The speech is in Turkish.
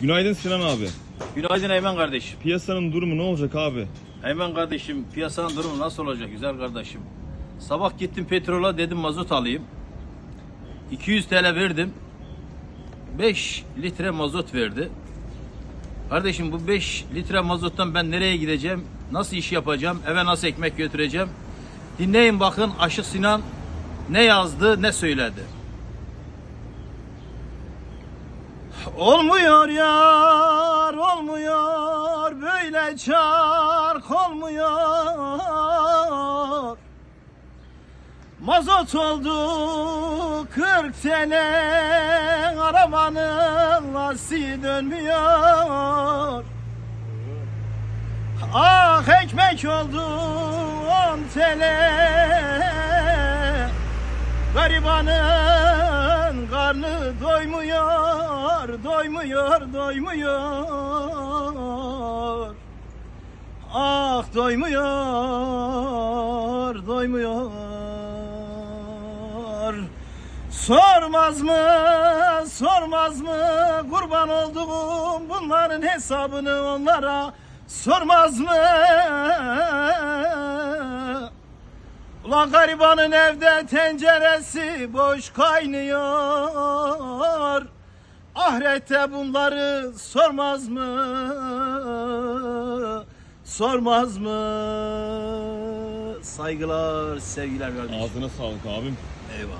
Günaydın Sinan abi. Günaydın Eymen kardeşim. Piyasanın durumu ne olacak abi? Eymen kardeşim piyasanın durumu nasıl olacak güzel kardeşim? Sabah gittim petrola dedim mazot alayım. 200 TL verdim. 5 litre mazot verdi. Kardeşim bu 5 litre mazottan ben nereye gideceğim? Nasıl iş yapacağım? Eve nasıl ekmek götüreceğim? Dinleyin bakın Aşık Sinan ne yazdı ne söyledi. Olmuyor yar, olmuyor böyle çark olmuyor. Mazot oldu 40 TL, arabanın lastiği dönmüyor. Ah ekmek oldu 10 TL, Garibanın doymuyor, doymuyor. Ah doymuyor, doymuyor. Sormaz mı, sormaz mı kurban olduğum bunların hesabını onlara sormaz mı? Ulan garibanın evde tenceresi boş kaynıyor. Ahirette bunları sormaz mı? Sormaz mı? Saygılar, sevgiler kardeşim. Ağzına sağlık abim. Eyvallah.